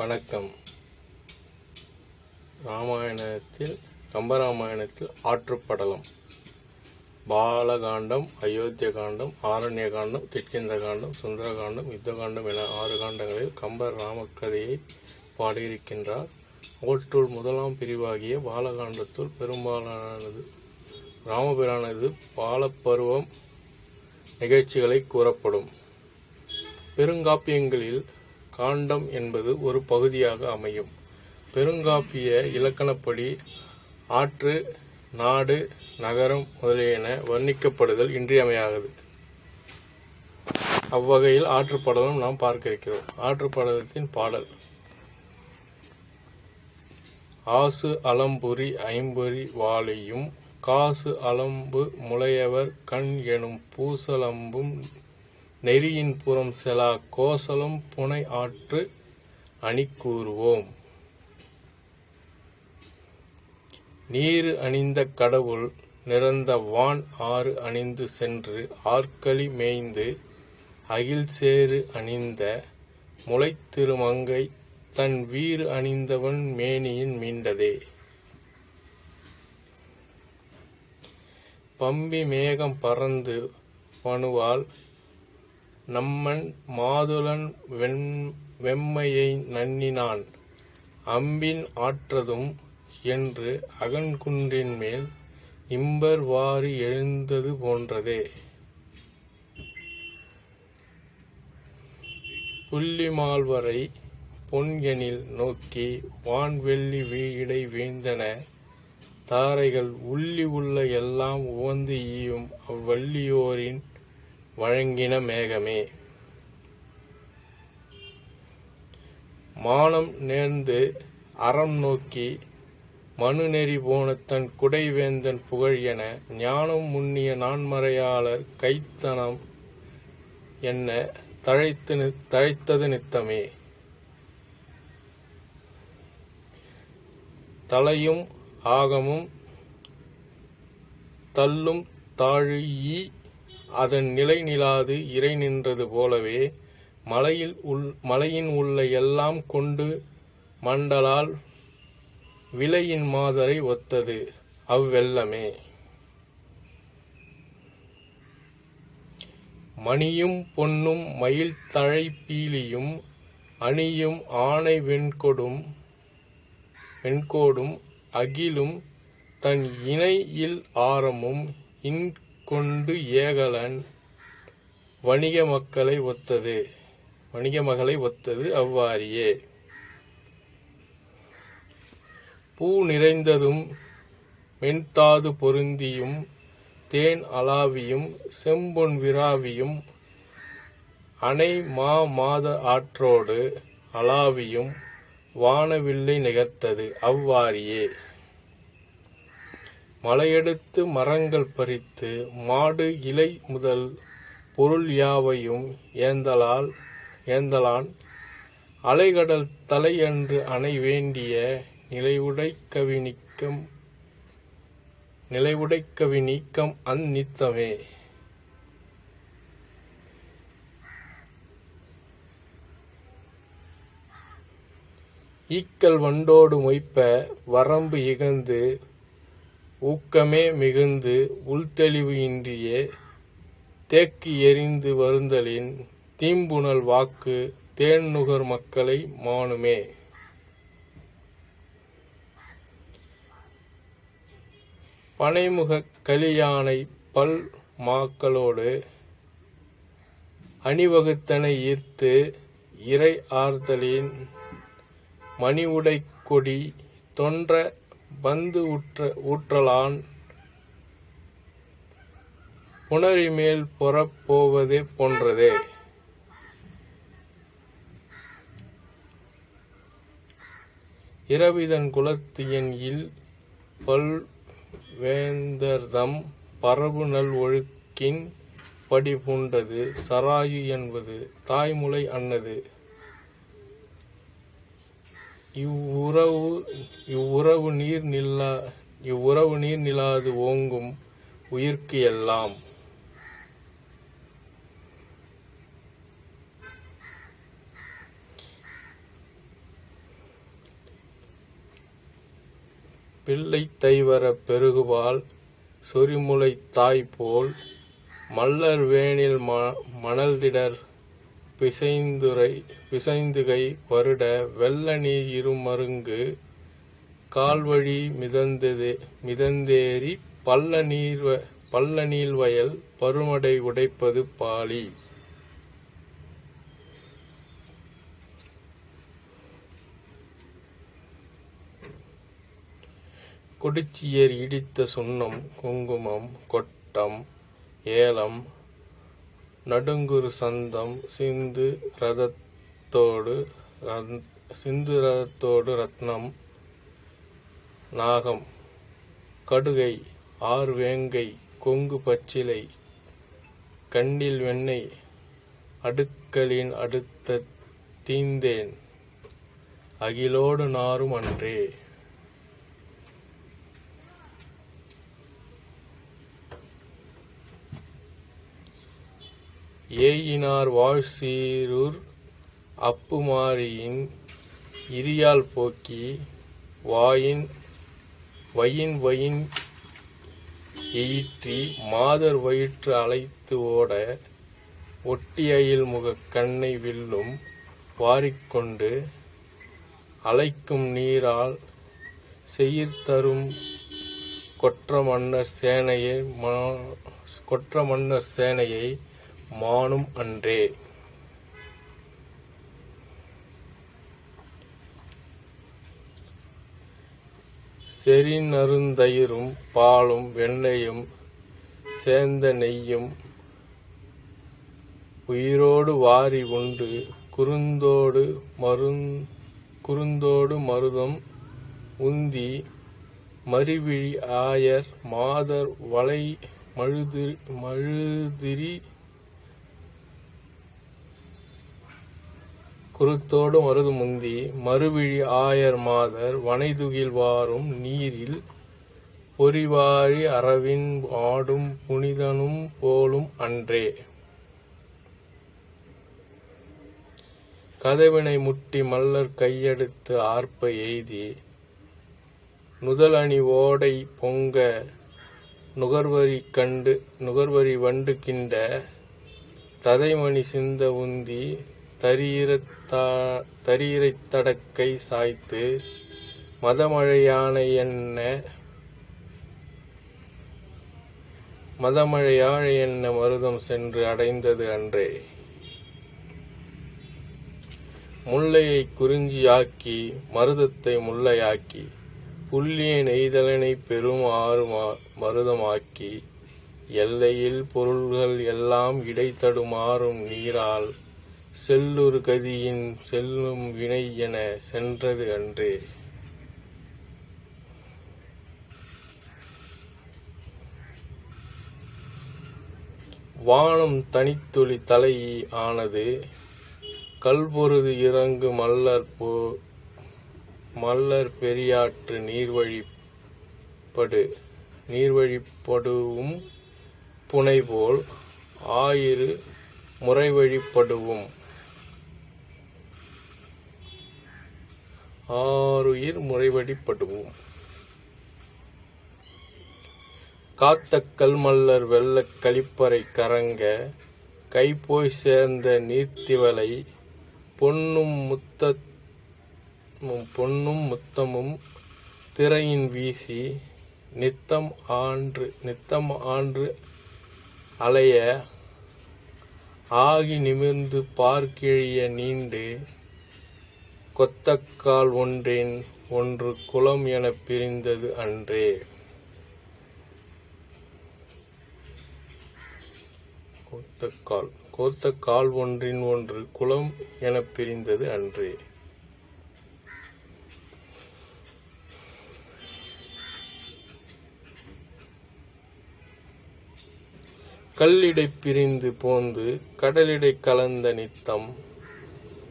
வணக்கம். ராமாயணத்தில் கம்பராமாயணத்தில் ஆற்றுப்படலம் பாலகாண்டம் அயோத்திய காண்டம் ஆரண்ய காண்டம் கிட்கிந்த காண்டம் சுந்தரகாண்டம் யுத்தகாண்டம் என ஆறு காண்டங்களில் கம்பர் ராமக்கதையை பாடியிருக்கின்றார். அவற்றுள் முதலாம் பிரிவாகிய பாலகாண்டத்துள் பெரும்பாலானது ராமபிரானது பாலப்பருவம் நிகழ்ச்சிகளை கூறப்படும். பெருங்காப்பியங்களில் காண்டம் என்பது ஒரு பகுதியாக அமையும். பெருங்காப்பிய இலக்கணப்படி ஆற்று நாடு நகரம் முதலியன வர்ணிக்கப்படுதல் இன்றியமையாதது. அவ்வகையில் ஆற்றுப்படலும் நாம் பார்க்க இருக்கிறோம் ஆற்றுப்படலத்தின் பாடல். ஆசு அலம்புரி ஐம்பொறி வாழையும் காசு அலம்பு முளையவர் கண் எனும் பூசலம்பும் நெறியின் புறம் செலா கோசலம் புனை ஆற்று அணி கூறுவோம் நீரு அணிந்த கடவுள் நிறந்த வான் ஆறு அணிந்து சென்று ஆற்களி மேய்ந்து அகில் சேறு அணிந்த முளைத்திருமங்கை தன் வீறு அணிந்தவன் மேனியின் மீண்டதே. பம்பி மேகம் பறந்து பணுவால் நம்மன் மாதுளன் வெண் வெம்மையை நன்னினான். அம்பின் ஆற்றதும் என்று அகன்குன்றின் மேல் இம்பர் வாரி எழுந்தது போன்றதே. புள்ளிமால்வரை பொன்கெனில் நோக்கி வான்வெள்ளி வீடை வீழ்ந்தன. தாரைகள் உள்ளி உள்ள எல்லாம் உவந்து ஈயும். அவ்வள்ளியோரின் வழங்கின மேகமே. மானம் நேர்ந்து அறம் நோக்கி மனுநெறி போன தன் குடைவேந்தன் புகழ் என ஞானம் முன்னிய நான்மறையாளர் கைத்தனம் என்ன தழைத்து தழைத்தது நித்தமே. தலையும் ஆகமும் தள்ளும் தாழியி அதன் நிலை நிலாது இறை நின்றது போலவே மலையில் உள் மலையின் உள்ள எல்லாம் கொண்டு மண்டலால் விலையின் மாதரை ஒத்தது அவ்வெல்லமே. மணியும் பொன்னும் மயில் தழை பீலியும் அணியும் ஆணை வெண்கொடும் வெண்கோடும் அகிலும் தன் இணையில் ஆரமும் இன் கொண்டு ஏகலன் வணிக மக்களை ஒத்தது. வணிக மகளை ஒத்தது அவ்வாறியே. பூ நிறைந்ததும் மென்தாது பொருந்தியும் தேன் அலாவியும் செம்பொன் விராவியும் அணை மா மாத ஆற்றோடு அலாவியும் வானவில்லை நிகர்த்தது அவ்வாறியே. மலையெடுத்து மரங்கள் பறித்து மாடு இலை முதல் பொருள் யாவையும் ஏந்தலால் ஏந்தலான். அலைகடல் தலையன்று அணை வேண்டிய நிலைவுடை கவி நீக்கம் நிலைவுடை கவி நீக்கம் அந்நித்தமே ஈக்கள் வண்டோடு மொய்ப்ப வரம்பு இகந்து ஊக்கமே மிகுந்து உள்தெளிவு இன்றியே தேக்கி எறிந்து வருந்தலின் தீம்புணல் வாக்கு தேன் நுகர் மக்களை மானுமே. பனைமுகக் கலியானை பல் மாக்களோடு அணிவகுத்தனை ஈர்த்து இறை ஆர்தலின் மணிவுடை கொடி தொன்ற பந்து ஊற்ற ஊற்றலான் புணரிமேல் புறப்போவதே போன்றதே. இரவிதன் குலத்தியன் பல்வேந்தர்தம் பல் வேந்தர்தம் பரபு நல் ஒழுக்கின் படி பூண்டது சராயு என்பது தாய்முலை அன்னது. இவ்வுறவு இவ்வுறவு நீர் நில்லா இவ்வுறவு நீர் நிலாது ஓங்கும் உயிர்க்கு எல்லாம். பிள்ளை தைவர பெருகுவால் சொரிமுலை தாய் போல் மல்லர் வேணில் ம மணல்திடர் பிசைந்துரை பிசைந்துகை வருட வெள்ள நீர் இருமருங்கு கால்வழி மிதந்தது மிதந்தேறி பல்ல நீர் பள்ள நீள்வயல் பருமடை உடைப்பது பாலி. குடிச்சியர் இடித்த சுண்ணம் குங்குமம் கொட்டம் ஏலம் நடுங்குரு சந்தம் சிந்து ரதத்தோடு ரத்- சிந்து ரதத்தோடு ரத்னம் நாகம் கடுகை ஆர்வேங்கை கொங்கு பச்சிலை கண்டில் வெண்ணெய் அடுக்களின் அடுத்த தீந்தேன் அகிலோடு நாரும் அன்றே. ஏயினார் வாழ்சீரூர் அப்புமாரியின் இரியால் போக்கி வாயின் வயின் வயின் எயிற்றி மாதர் வயிற்று அழைத்து ஓட ஒட்டியயில் முகக் கண்ணை வில்லும் வாரிக்கொண்டு அலைக்கும் நீரால் செயிர்தரும் கொற்ற மன்னர் சேனையை மா- கொற்ற மன்னர் சேனையை மானும் அன்றே. செறிநருந்தயிரும் பாலும் வெண்ணெயும் சேர்ந்த நெய்யும் உயிரோடு வாரி உண்டு. குறுந்தோடு மருந் குறுந்தோடு மருதம் உந்தி மறிவிழி ஆயர் மாதர் வளை மழுதிரி மழுதிரி குருத்தோடும் வருது முந்தி மறுவிழி ஆயர் மாதர் வனைதுகில் வாரும் நீரில் பொறிவாரி அறவின் ஆடும் புனிதனும் போலும் அன்றே. கதவினை முட்டி மல்லர் கையெடுத்து ஆர்ப்ப எய்தி நுதலணி ஓடை பொங்க நுகர்வரி கண்டு நுகர்வரி வண்டு கிண்ட ததைமணி சிந்த உந்தி தரீரைத் தடக்கை சாய்த்து மதமழையானை என்ன மதமழையாழை என்ன மருதம் சென்று அடைந்தது அன்றே. முல்லையை குறிஞ்சியாக்கி மருதத்தை முல்லையாக்கி புள்ளிய நெய்தலனை பெரும் மா- மருதமாக்கி எல்லையில் பொருள்கள் எல்லாம் இடைத்தடுமாறும் நீரால் செல்லுரு கதியின் செல்லும் வினை என சென்றது அன்றே. வானம் தனித்துளி தலை ஆனது கல்பொருது இறங்கு மல்லர் போ மல்லர் பெரியாற்று நீர்வழிப்படு நீர்வழிப்படுவும் புனைபோல் ஆயிரு முறைவழிப்படுவும். ஆறுயிர் முறைவடிப்படுவோம் காத்த கல்மல்லர் வெள்ளக் கழிப்பறை கரங்க கைப்போய் சேர்ந்த நீர்த்திவலை பொன்னும் முத்த பொன்னும் முத்தமும் திரையின் வீசி நித்தம் ஆன்று நித்தம் ஆன்று அலைய ஆகி நிமிர்ந்து பார்க்கிழிய நீண்டு கொத்தக்கால் ஒன்றின் ஒன்று குளம் எனப் பிரிந்தது அன்றே. கோத்தக்கால். கோத்தக்கால் ஒன்றின் ஒன்று குளம் எனப் பிரிந்தது அன்றே. கல்லிடை பிரிந்து போந்து கடலிடை கலந்த நித்தம்.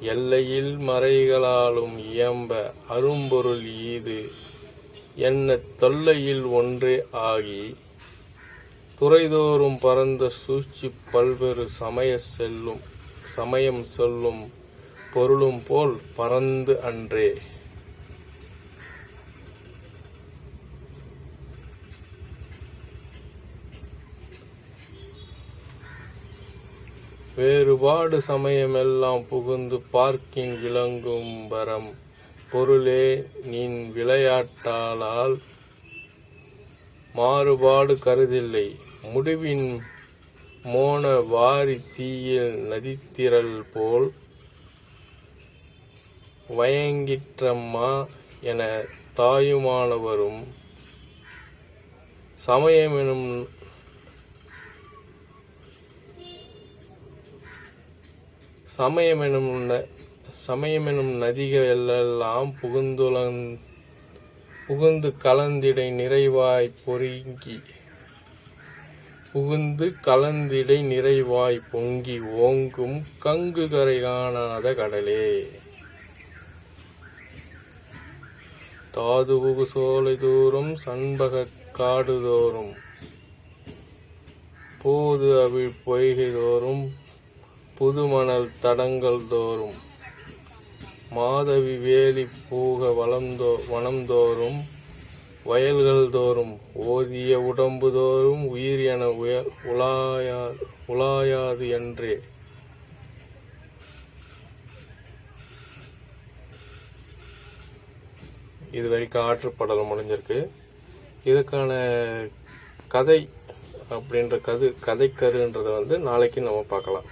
எல்லையில் மறைகளாலும் இயம்ப அரும்பொருள் ஈது. என்ன தொல்லையில் ஒன்றே ஆகி துறைதோறும் பரந்த சூழ்ச்சி பல்வேறு சமய செல்லும் சமயம் சொல்லும் பொருளும் போல் பறந்து அன்றே. வேறுபாடு சமயமெல்லாம் புகுந்து பார்க்கின் விளங்கும் வரம். பொருளே நின் விளையாட்டாளால் மாறுபாடு கருதில்லை. முடிவின் மோன வாரி தீயில் நதித்திரள் போல் வயங்கிற்றம்மா என தாயுமானவரும் சமயமெனும் சமயம் எனும் சமயமெனும் நதிகள் எல்லாம் புகுந்துலங் புகுந்து கலந்திடை நிறைவாய் பொருங்கி புகுந்து கலந்திடை நிறைவாய் பொங்கி ஓங்கும் கங்கு கரை காணாத கடலே. தாதுபுகு சோலை தோறும் சண்பக காடு தோறும் போது அவிழ் பொய்கை தோறும் புதுமணல் தடங்கள் தோறும் மாதவி வேலி பூக வளம்தோ வனம்தோறும் வயல்கள் தோறும் ஓதிய உடம்பு தோறும் உயிர் என உய உலாயா உலாயாது என்றே. இது வரைக்கும் ஆற்றுப்படலம் முடிஞ்சிருக்கு. இதுக்கான கதை அப்படின்ற கது கதைக்கருன்றதை வந்து நாளைக்கு நம்ம பார்க்கலாம்.